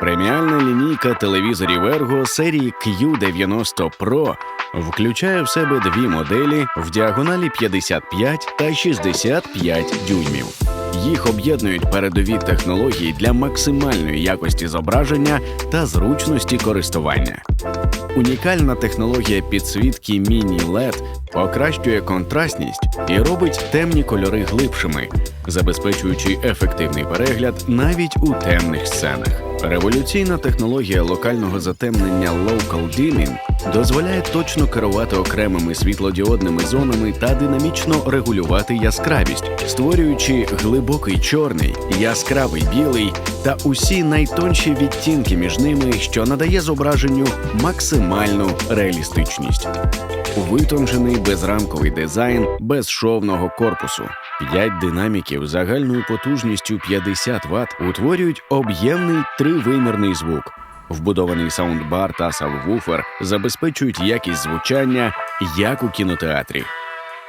Преміальна лінійка телевізорів Ergo серії Q90 Pro включає в себе дві моделі в діагоналі 55 та 65 дюймів. Їх об'єднують передові технології для максимальної якості зображення та зручності користування. Унікальна технологія підсвітки Mini LED покращує контрастність і робить темні кольори глибшими, забезпечуючи ефективний перегляд навіть у темних сценах. Революційна технологія локального затемнення Local Dimming дозволяє точно керувати окремими світлодіодними зонами та динамічно регулювати яскравість, створюючи глибокий чорний, яскравий білий та усі найтонші відтінки між ними, що надає зображенню максимальну реалістичність. Витончений безрамковий дизайн безшовного корпусу. П'ять динаміків загальною потужністю 50 Вт утворюють об'ємний тривимірний звук. Вбудований саундбар та сабвуфер забезпечують якість звучання, як у кінотеатрі.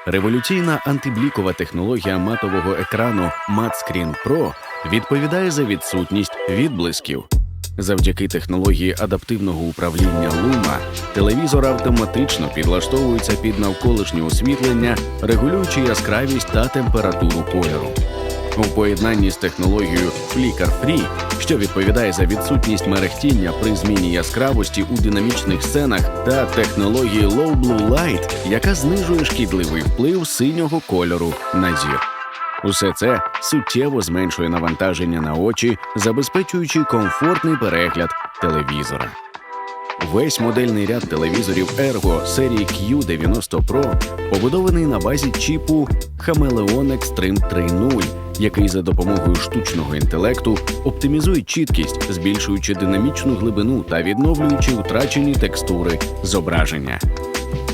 Революційна антиблікова технологія матового екрану MatScreen Pro відповідає за відсутність відблисків. Завдяки технології адаптивного управління Luma телевізор автоматично підлаштовується під навколишнє освітлення, регулюючи яскравість та температуру кольору. У поєднанні з технологією Flicker Free, що відповідає за відсутність мерехтіння при зміні яскравості у динамічних сценах, та технології Low Blue Light, яка знижує шкідливий вплив синього кольору на зір. Усе це суттєво зменшує навантаження на очі, забезпечуючи комфортний перегляд телевізора. Весь модельний ряд телевізорів Ergo серії Q90 Pro побудований на базі чіпу Chameleon Extreme 3.0, який за допомогою штучного інтелекту оптимізує чіткість, збільшуючи динамічну глибину та відновлюючи втрачені текстури зображення.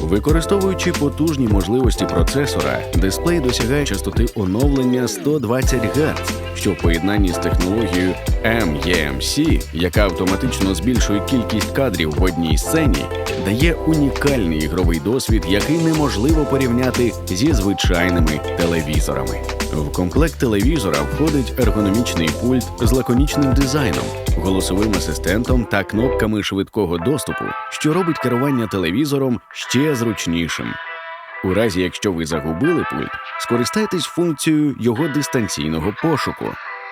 Використовуючи потужні можливості процесора, дисплей досягає частоти оновлення 120 Гц, що в поєднанні з технологією MEMC, яка автоматично збільшує кількість кадрів в одній сцені, дає унікальний ігровий досвід, який неможливо порівняти зі звичайними телевізорами. В комплект телевізора входить ергономічний пульт з лаконічним дизайном, голосовим асистентом та кнопками швидкого доступу, що робить керування телевізором ще зручнішим. У разі, якщо ви загубили пульт, скористайтесь функцією його дистанційного пошуку.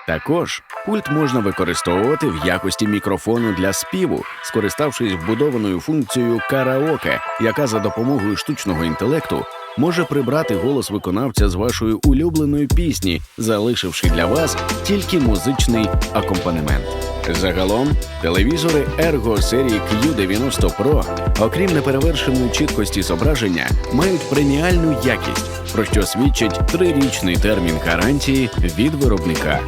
Також пульт можна використовувати в якості мікрофону для співу, скориставшись вбудованою функцією караоке, яка за допомогою штучного інтелекту може прибрати голос виконавця з вашої улюбленої пісні, залишивши для вас тільки музичний акомпанемент. Загалом, телевізори Ergo серії Q90 Pro, окрім неперевершеної чіткості зображення, мають преміальну якість, про що свідчить трирічний термін гарантії від виробника.